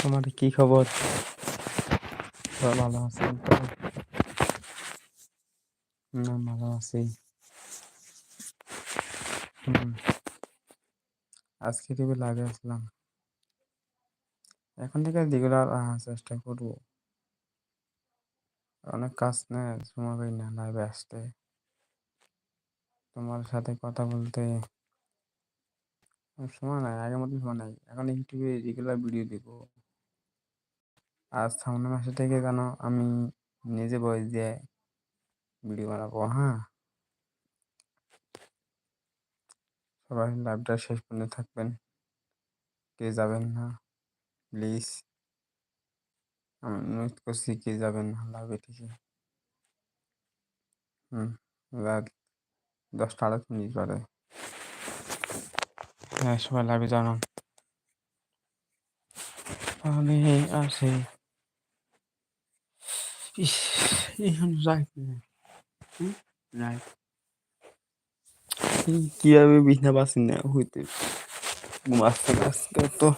তোমার কি খবর? ভালো আছেন তো না, ভালো আছি। আজকে টিভি লাইভে আসলাম। এখন থেকে রেগুলার চেষ্টা করব। অনেক কাজ নেই সময় না লাইভে আসতে। তোমার সাথে কথা বলতে সময় নাই, আগের মতো সময় নাই। এখন ইউটিউবে রেগুলার ভিডিও দিব আজ সামনের মাসে থেকে কেন আমি নিজে ভয়েস দিয়ে ভিডিও বানাবো হ্যাঁ? সবাই লাইভটা শেষ পর্যন্ত থাকবেন। কে যাবেন না? প্লিজ আমি অনুরোধ করছি কে যাবেন না লাইভে থেকে। হুম, রাত দশটা আড়াই মিনিট পরে হ্যাঁ সবাই লাইভে জানান। আর সেই। ইস এখন রাইট রাইট। কীভাবে বিছনা পাচ্ছি না হইতে ঘুম আসছে না আজকে তো।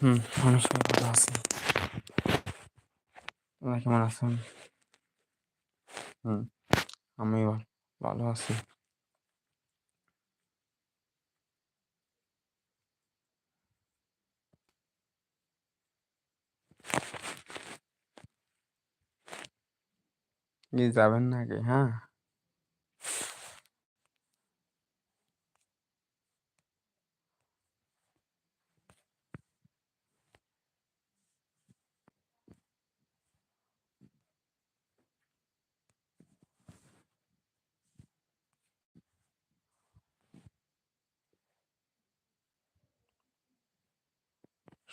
হুম সবাই ভালো আছি। তোমরা কেমন আছেন হুম। আমি ভালো আছি। কি যাবেন নাকি? হ্যাঁ।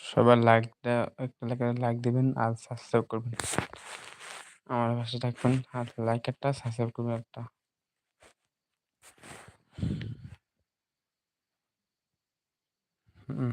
সবার লাইকটা একটা লাইক লাইক দিবেন আর সাবস্ক্রাইব করবেন। আমার পাশে থাকবেন। আর লাইক একটা সাবস্ক্রাইব করবেন একটা। হুম।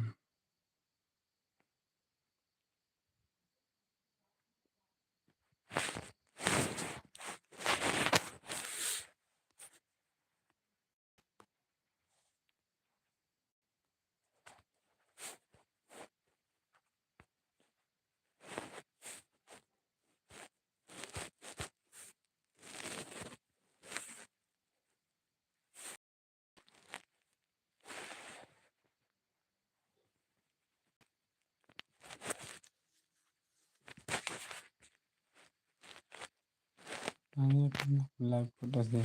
লাইভ করতেছি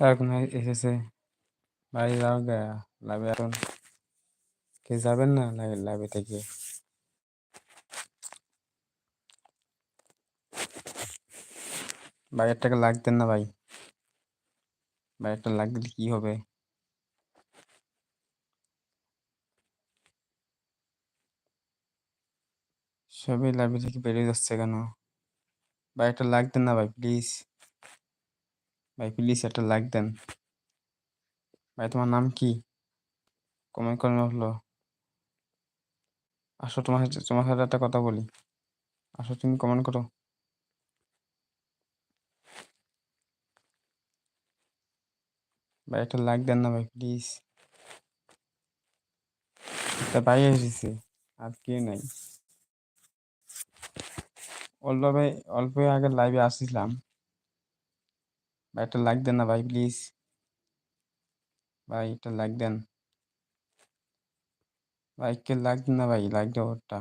এখন এসেছে বাড়ি যাও গে লাইভে এখন কে যাবেন না লাইভে থেকে ভাই একটা লাগ দেন না ভাই। ভাই একটা লাগ দিলে কি হবে? সবই লাইভে থেকে বেরিয়ে যাচ্ছে কেন? ভাই একটা লাগ দেন না ভাই প্লিজ ভাই প্লিজ একটা লাগ দেন। ভাই, তোমার নাম কি? কমেন্ট করেন হলো। আসো, তোমার সাথে তোমার সাথে একটা কথা বলি। আসো, তুমি কমেন্ট করো। ভাই, একটা লাইক দেন না ভাই প্লিজ একটা ভাই এসেছে, আর কে নাই। অল্প ভাই, অল্প আগে লাইভে আসছিলাম। ভাই, একটা লাইক দেন না ভাই প্লিজ ভাই, একটা লাইক দেন। ভাই, কে লাইক দেন না ভাই লাইক দাও একটা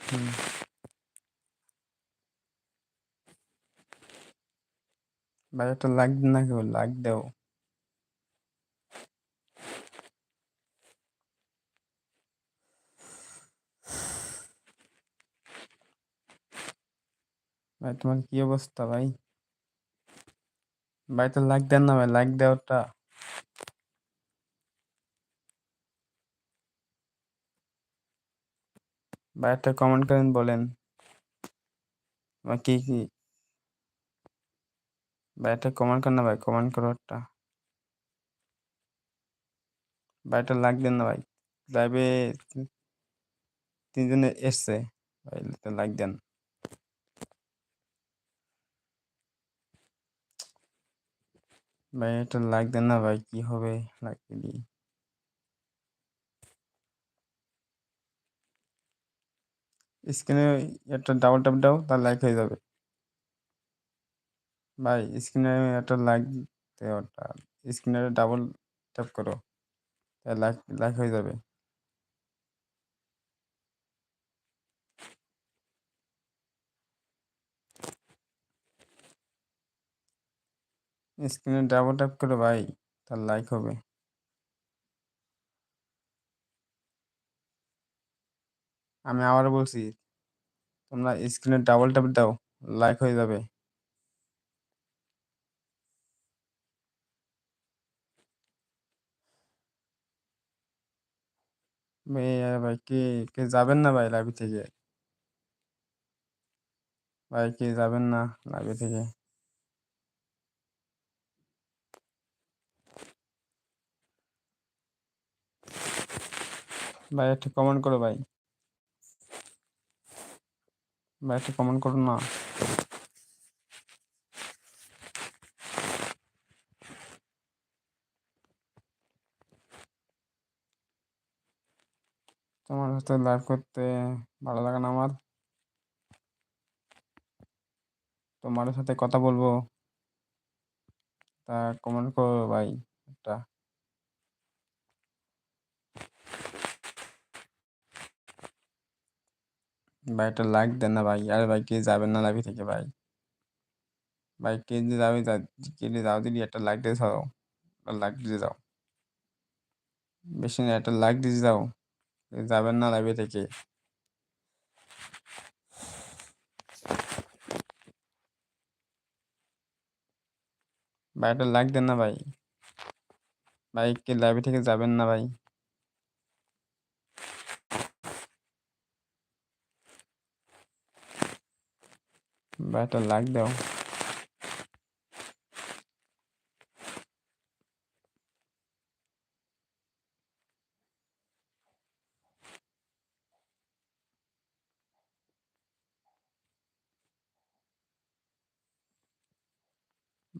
হুম। লাইক দেন না কেউ লাইক দাও? ভাই, তোমার কি অবস্থা ভাই? ভাই তো লাইক দেন না ভাই লাইক দাও একটা ভাই একটা কমেন্ট করেন, বলেন। কি কি ভাই একটা কমেন্ট কর না ভাই কমেন্ট করো একটা ভাই একটা লাইক দেন না ভাই লাইভে তিনজনে এসছে, ভাই লাইক দেন। ভাই একটা লাইক দেন না ভাই, কি হবে? লাইক দিলি স্ক্রিনে একটা ডাবল ট্যাপ দাও তার লাইক হয়ে যাবে। ভাই স্ক্রিনে একটা লাইক দেওয়াটা স্ক্রিনে ডাবল ট্যাপ করো লাইক লাইক হয়ে যাবে। স্ক্রিনে ডাবল ট্যাপ করো ভাই তার লাইক হবে। আমি আবার বলছি, তোমরা স্ক্রিনে ডাবল ট্যাপ দাও লাইক হয়ে যাবে। ভাই কে কে যাবেন না ভাই লাইভ থেকে? ভাই কে যাবেন না লাইভ থেকে? ভাই একটা কমেন্ট করো ভাই। ভাই একটা কমেন্ট করো না। তোমার সাথে লাইভ করতে ভালো লাগে না আমার। তোমার সাথে কথা বলব। তা কমেন্ট করো ভাই একটা। ভাই একটা লাইক দেন না ভাই। আরে ভাই, কে যাবেন না লাইভ থেকে ভাই? ভাই, কে যাবে কে যাও দিদি একটা লাইক দিয়ে যাও লাইক দিয়ে যাও বেশি না, একটা লাইক দিয়ে যাও যাবেন না লাইভে থেকে। ভাই একটা লাইক দেন না ভাই। ভাই কে লাইভে থেকে যাবেন না ভাই? ভাই একটা লাইক দাও।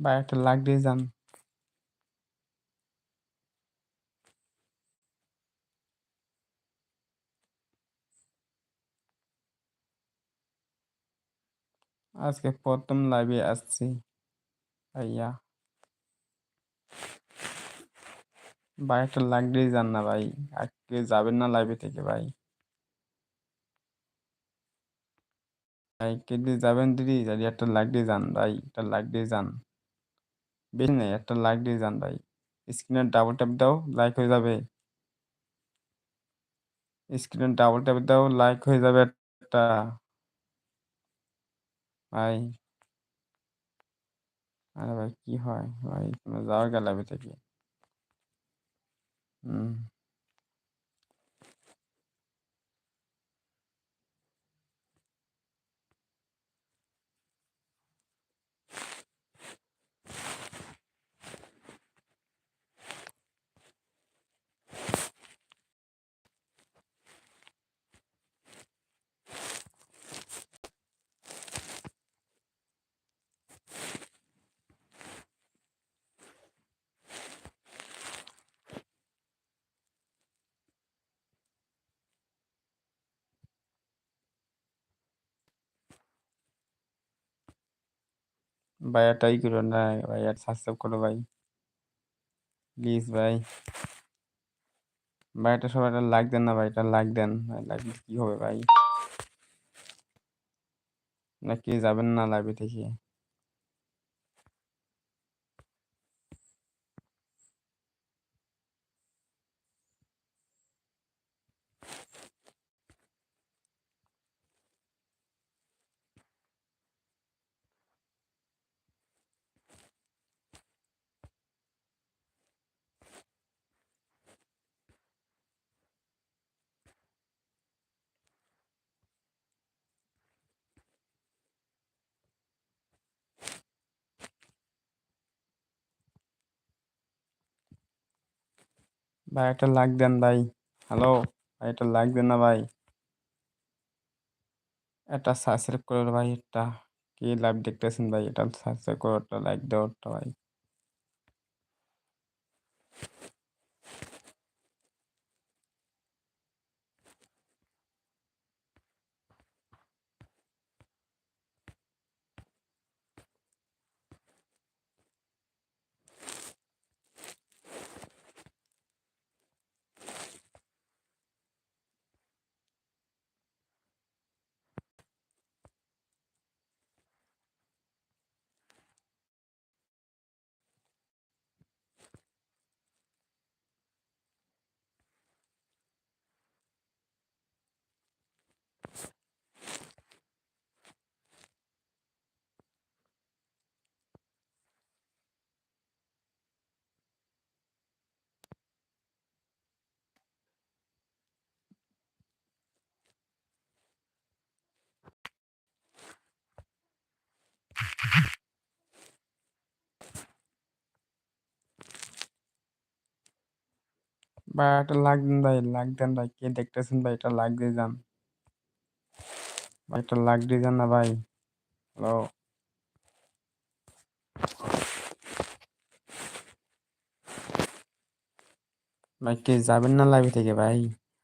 ভাই একটা দিয়ে যান। আজকে প্রথম লাইভে আসছি, ভাইয়া। ভাই, একটা দিয়ে যান না ভাই। আজকে যাবেন না লাইভে থেকে ভাই। ভাই কে দিয়ে যাবেন দিদি যদি একটা লাইক দিয়ে যান ভাই, একটা লাইক দিয়ে যান। বেশি নেই, একটা লাইক দিয়ে যান ভাই। স্ক্রিনে ডাবল ট্যাপ দাও লাইক হয়ে যাবে। স্ক্রিনে ডাবল ট্যাপ দাও লাইক হয়ে যাবে একটা। ভাই। আরে ভাই, কি হয়? ভাই কোনো যাও গেল থেকে হুম। ভাই এটাই করো না, ভাই আর সাবস্ক্রাইব করো ভাই। প্লিজ ভাই। ভাই এটা সবাই এটা লাইক দেন না ভাই, এটা লাইক দেন। লাইক কি হবে ভাই? নাকি যাবেন না লাইভে থেকে। ভাই, একটা লাইক দেন ভাই। হ্যালো ভাই, একটা লাইক দেন না ভাই। একটা সাবস্ক্রাইব করো ভাই একটা কি লাইভ দেখতেছেন ভাই? এটা সাবস্ক্রাইব করো, একটা লাইক দাও, একটা ভাই। ভাই একটা লাগ দেন ভাই লাগ দেন ভাই। কে দেখতেছেন ভাই? এটা লাগ দিয়ে যান। ভাই একটা লাগ দিয়ে যান না ভাই। হ্যালো ভাই, কে যাবেন না লাইভে থেকে ভাই?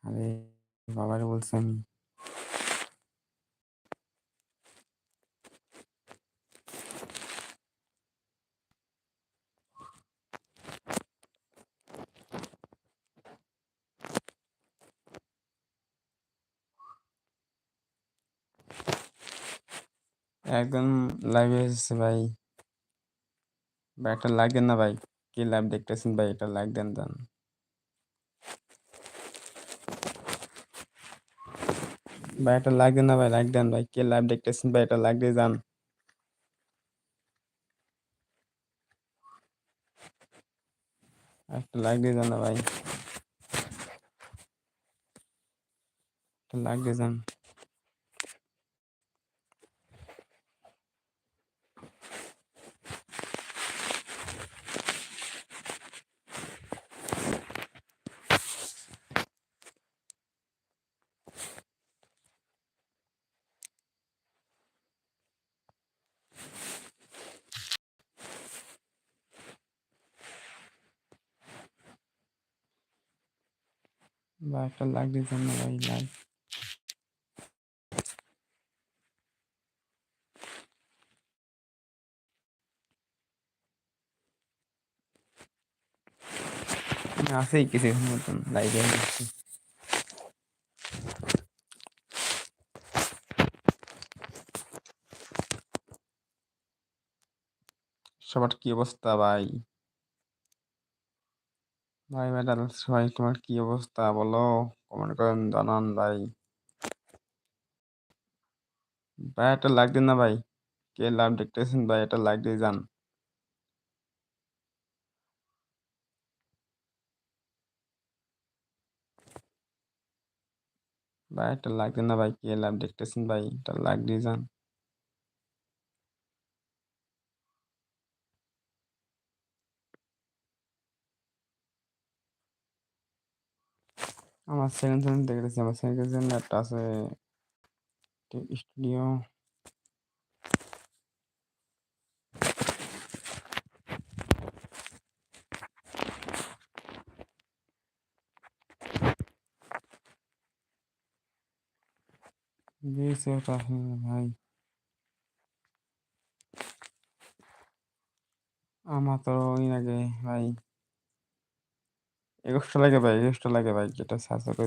আরে, বাবারে বলছি আমি একদম লাইভে এসেছে ভাই। ভাই, একটা লাইক দেন না ভাই। কে লাইভ দেখতেছেন ভাই? এটা লাইক দেন দেন। ভাই, একটা লাইক দেন না ভাই লাইক দেন ভাই। কে লাইভ দেখতেছেন ভাই? এটা লাইক দিয়ে যান। একটা লাইক দিয়ে যান না ভাই। একটা লাইক দিয়ে যান। ভাই একটা লাইক দিয়ে যান না ভাই লাইক আছেই কিছু মতন লাইভে সবার কি অবস্থা ভাই? ভাই ম্যাডাম সবাই তোমার কি অবস্থা বলো? কমেন্ট করেন, জানান ভাই। ভাই, একটা লাইক দিন না ভাই। কে লাইভ দেখতেছেন ভাই, একটা লাইক দিয়ে যান। ভাই, একটা লাইক দিন না ভাই, কে লাইভ দেখতেছেন ভাই, একটা লাইক দিয়ে যান। আমার সেকেন্ড চ্যানেল দেখতেছি আমার সেকেন্ড চ্যানেল একটা আছে স্টুডিও হ্যাঁ ভাই। আমার তো ওই লাগে ভাই। একুশটা লাগে ভাই একুশটা লাগে ভাই যেটা সার্চ করে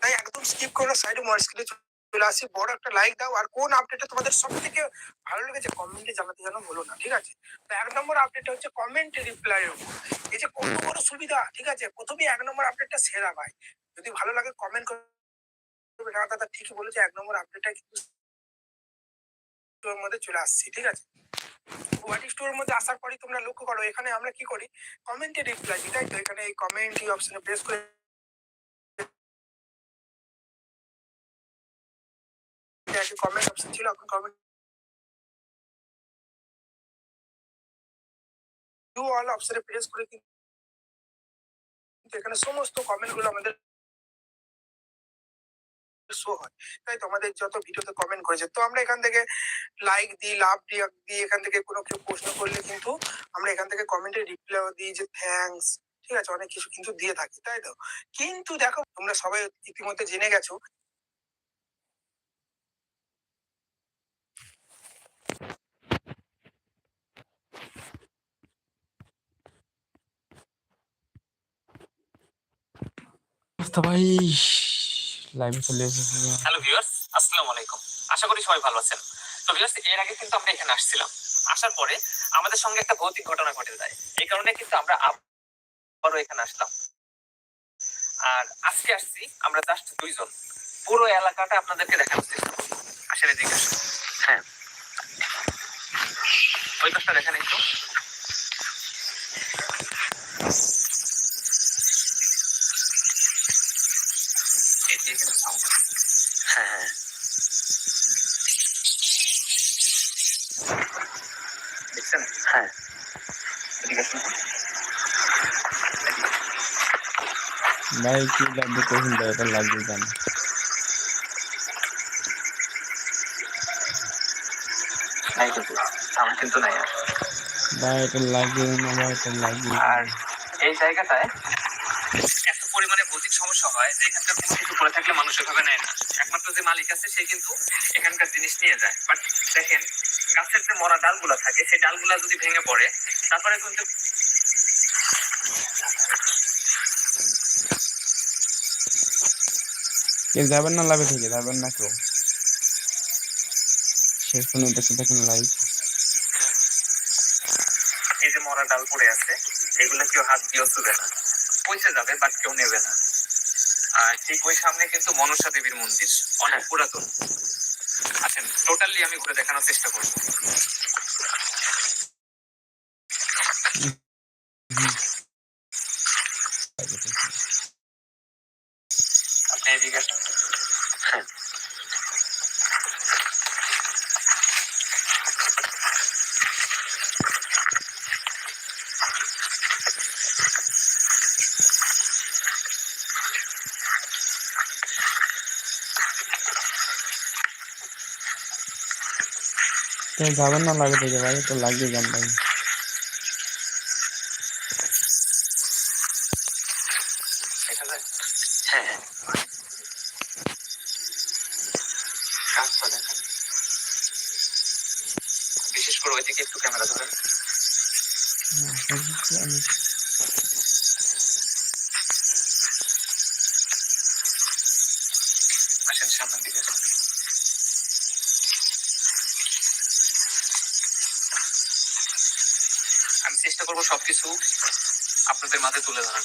তাই একদম স্কিপ করো সাইডে মোর স্ক্রিনে চলে আসি। বড় একটা লাইক দাও, আর কোন আপডেটটা তোমাদের সব থেকে ভালো লেগেছে কমেন্টে জানাতে যেন বলো না, ঠিক আছে? তো এক নম্বর আপডেট হচ্ছে কমেন্ট রিপ্লাই এই যে কত বড় সুবিধা, ঠিক আছে? প্রথমে এক নম্বর আপডেটটা সেরা ভাই। যদি ভালো লাগে কমেন্ট করবে দাদা ঠিকই বলেছে, এক নম্বর আপডেটটা কিন্তু মধ্যে চলে আসছে, ঠিক আছে? ওয়াটি স্টোরের মধ্যে আসার পরে তোমরা লক্ষ্য করো, এখানে আমরা কি করি? কমেন্টে রিপ্লাই দিই তাই তো, এখানে এই কমেন্ট অপশনে প্রেস করে কমেন্ট অপশন ছিল এখন কমেন্ট ইউ অল অপশনে প্রেস করে কিন্তু এখানে সমস্ত কমেন্টগুলো আমাদের শো হয়। তাই তোমাদের যত ভিডিওতে কমেন্ট করেছে। তো আমরা এখান থেকে লাইক দিই, লাভ দিই এখান থেকে কোনো কেউ প্রশ্ন করলে কিন্তু আমরা এখান থেকে কমেন্টে রিপ্লাইও দিই যে থ্যাঙ্কস ঠিক আছে, অনেক কিছু কিন্তু দিয়ে থাকি, তাই তো? কিন্তু দেখো, তোমরা সবাই ইতিমধ্যে জেনে গেছো আর আজকে আসছি আমরা জাস্ট দুইজন। পুরো এলাকাটা আপনাদেরকে দেখানোর চেষ্টা করব। এদিকে আসুন। হ্যাঁ। ওই পাশটা দেখেন একটু। ভাই কি লাগবে ভাই এটা লাগবে কেন? নাই কিন্তু সাউন্ড কিন্তু নাই আর। ভাই এটা লাগবে না ভাই এটা লাগবে আর এই জায়গাটায় এত পরিমাণে ভৌতিক সমস্যা হয় যে এখানকার কোনো কিছু করে থাকলে মানুষ এভাবে নেয় না। একমাত্র যে মালিক আছে সে কিন্তু এখানকার জিনিস নিয়ে যায়। বাট দেখেন গাছের যে মরা ডালগুলা থাকে সেই ডালগুলা যদি ভেঙে পড়ে তারপরে কিন্তু কেউ যাবেন না লাভে থেকে? যাবেন না কেউ? শেষ পর্যন্ত দেখতে দেখেন লাইভ। যে মরা ডাল পড়ে আছে, এগুলো কেউ হাত দিয়েও ছুবে না। পয়সা যাবে বাট কেউ নেবে না। আর ঠিক ওই সামনে কিন্তু মনসা দেবীর মন্দির, অনেক পুরাতন। আসেন টোটালি আমি ঘুরে দেখানোর চেষ্টা করব আপনি এদিকে আসুন হ্যাঁ কেউ যাবেন না লাভে থেকে ভাই তো লাগবে যান ভাই আপনাদের মাঝে তুলে ধরার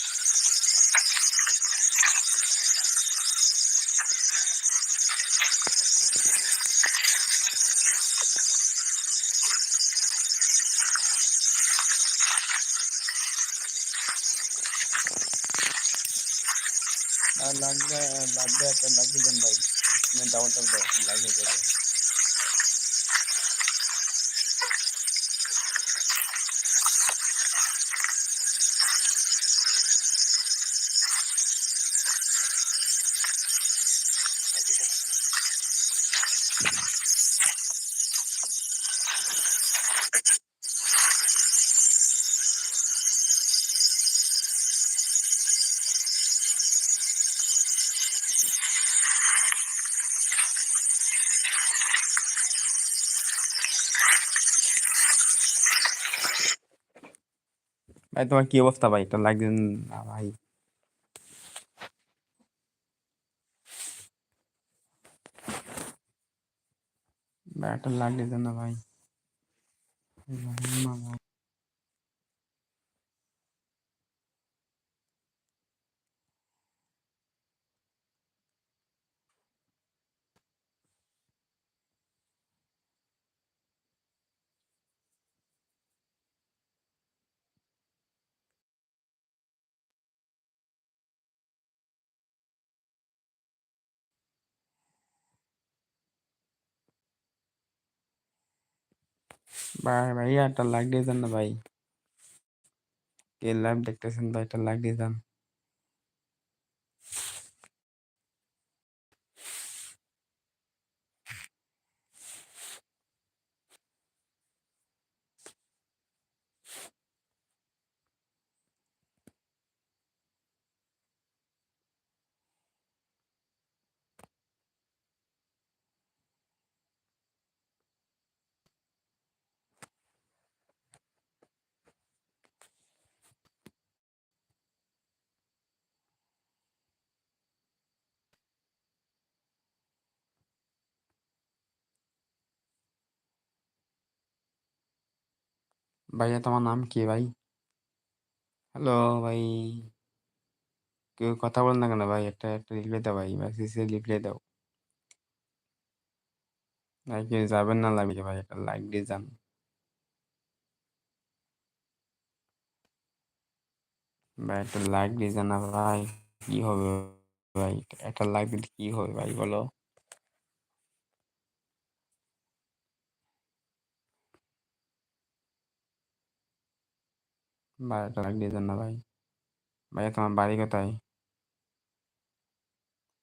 আর লাগবে লাগবে একটা লাগবে যান ভাই। ডাবল টাপ দাও লাগবে। ভাই তোমার কি অবস্থা ভাই? এটা লাইক না ভাই। ব্যাটার লাইক না ভাই। ভাই ভাই ভাইয়া, একটা লাইক দিয়ে যান না ভাই। কে লাইভ দেখতেছেন ভাই একটা লাইক দিয়ে দেন। ভাইয়া তোমার নাম কি ভাই? হ্যালো ভাই। কেউ কথা বল না কেন ভাই? একটা একটা রিপ্লাই দাও ভাই মেসেজে রিপ্লাই দাও। ভাই কেউ যাবেন না লাগবে ভাই একটা লাইক দিয়ে যান। ভাই একটা লাইক দিয়ে যান ভাই কি হবে ভাই? একটা লাইক দিলে কি হবে ভাই বলো? ভাই একটা লাইক দিয়ে যান না ভাই ভাইয়া তোমার বাড়ি কোথায়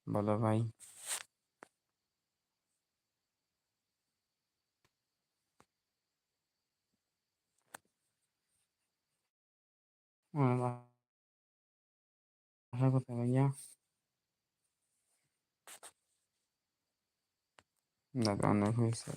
বলো ভাই আমার বাসা কোথায় ভাইয়া দাদা অনেক হয়েছে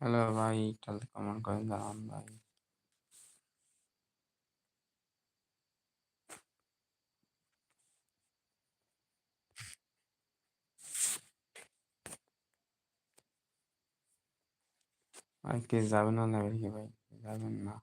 হ্যালো ভাই। তাহলে কমেন্ট করে জানান ভাই। ভাই কে যাবেন না লাগবে ভাই? যাবেন না।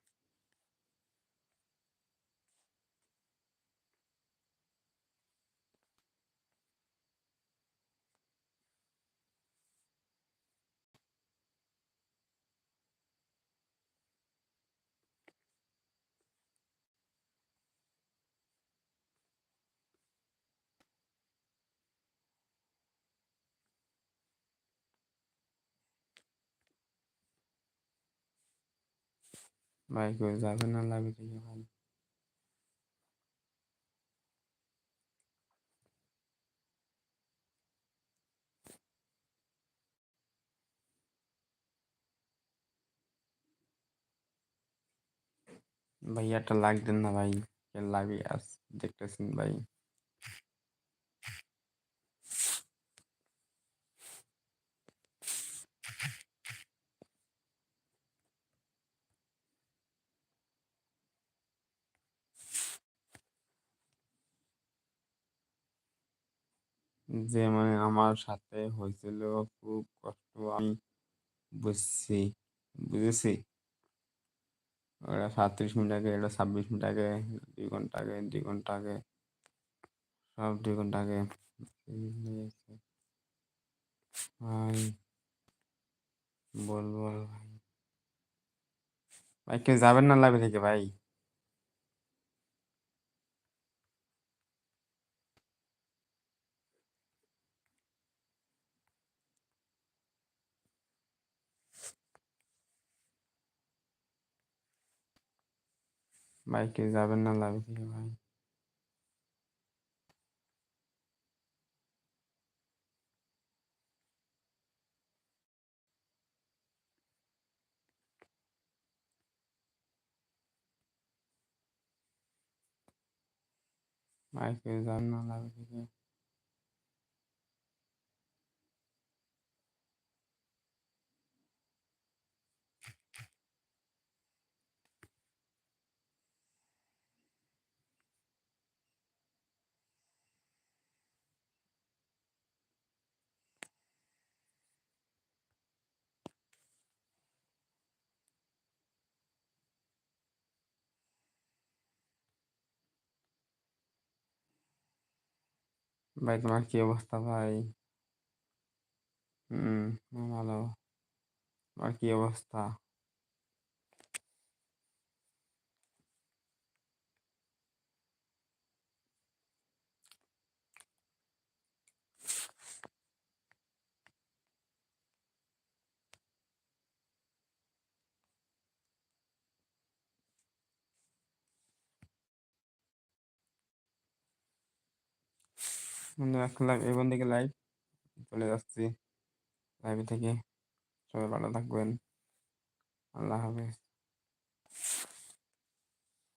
ভাই, কেউ যাবে না লাগে কি ভাই একটা লাইক দেন না ভাই লাইভে আস দেখতেছেন ভাই। যে মানে আমার সাথে হয়েছিল খুব কষ্ট, আমি বুঝছি, বুঝেছি। ওটা সাতত্রিশ মিনিট আগে এটা ছাব্বিশ মিনিট আগে, দুই ঘণ্টা আগে, দুই ঘণ্টা আগে, সব দুই ঘণ্টা আগে ভাই, বল বল ভাই। ভাই, কেউ যাবেন না লাইভে থেকে, ভাই? ভাই কেউ যাবেন না লাইভে থেকে ভাই ভাই কেউ যাবেন না লাইভে থেকে ভাই তোমার কি অবস্থা ভাই? হুম ভালো। তোমার কি অবস্থা? বন্ধু একটা থেকে লাইভ চলে যাচ্ছি। লাইভ থেকে সবাই ভালো থাকবেন। আল্লাহ হাফেজ।